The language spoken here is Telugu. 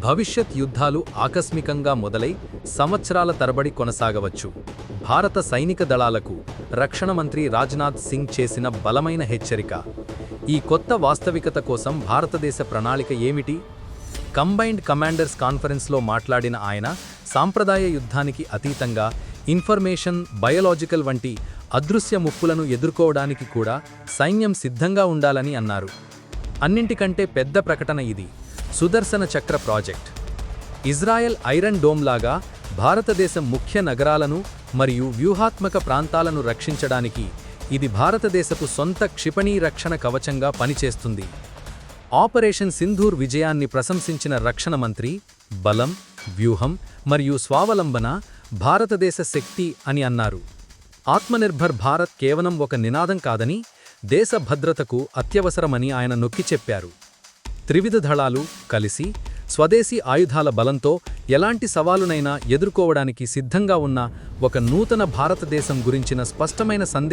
భవిష్యత్ యుద్ధాలు ఆకస్మికంగా మొదలై సంవత్సరాల తరబడి కొనసాగవచ్చు. భారత సైనిక దళాలకు రక్షణ మంత్రి రాజ్నాథ్ సింగ్ చేసిన బలమైన హెచ్చరిక. ఈ కొత్త వాస్తవికత కోసం భారతదేశ ప్రణాళిక ఏమిటి? కంబైన్డ్ కమాండర్స్ కాన్ఫరెన్స్లో మాట్లాడిన ఆయన సాంప్రదాయ యుద్ధానికి అతీతంగా ఇన్ఫర్మేషన్ బయోలాజికల్ వంటి అదృశ్య ముప్పులను ఎదుర్కోవడానికి కూడా సైన్యం సిద్ధంగా ఉండాలని అన్నారు. అన్నింటికంటే పెద్ద ప్రకటన ఇది. Sudarshana Chakra project. Israel iron dome లాగా భారతదేశం ముఖ్య నగరాలను మరియు వ్యూహాత్మక ప్రాంతాలను రక్షించడానికి ఇది భారతదేశపు సొంత క్షిపణీ రక్షణ కవచంగా పనిచేస్తుంది. ఆపరేషన్ సింధూర్ విజయాన్ని ప్రశంసించిన రక్షణ మంత్రి బలం వ్యూహం మరియు స్వావలంబన భారతదేశ శక్తి అని అన్నారు. ఆత్మనిర్భర్ భారత్ కేవలం ఒక నినాదం కాదని దేశ భద్రతకు అత్యవసరమని ఆయన నొక్కి చెప్పారు. త్రివిధ దళాలు కలిసి స్వదేశీ ఆయుధాల బలంతో ఎలాంటి సవాలునైనా ఎదుర్కోవడానికి సిద్ధంగా ఉన్న ఒక నూతన భారతదేశం గురించిన స్పష్టమైన సందేశం